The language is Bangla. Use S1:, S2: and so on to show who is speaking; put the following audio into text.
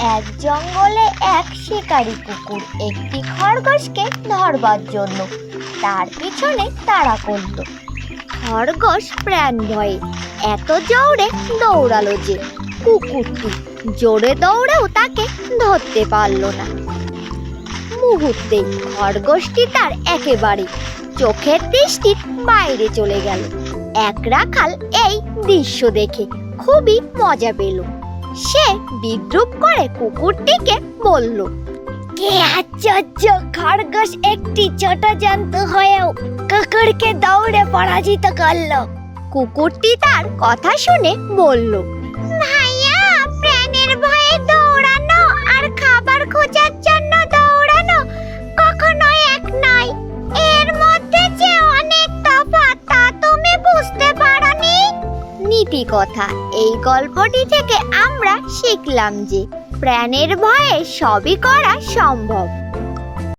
S1: এক জঙ্গলে এক শিকারী কুকুর একটি খরগোশকে ধরবার জন্য। তার পিছনে তাড়া করল। খরগোশ প্রাণ ভয়ে এত জোরে দৌড়ালো যে কুকুরটি জোরে দৌড়েও তাকে ধরতে পারল না। মুহূর্তে খরগোশটি তার একেবারে চোখের দৃষ্টির বাইরে চলে গেল। এক রাখাল এই দৃশ্য দেখে খুবই মজা পেল। সে বিদ্রুপ করে কুকুরটিকে বলল, কে আশ্চর্য, খরগোশ একটি ছোট জন্তু হয়েও কুকুরকে দৌড়ে পরাজিত করল। কুকুরটি তার কথা শুনে বলল নীতি কথা। এই গল্পটি থেকে আমরা শিখলাম যে প্রাণের ভয়ে সবই করা সম্ভব।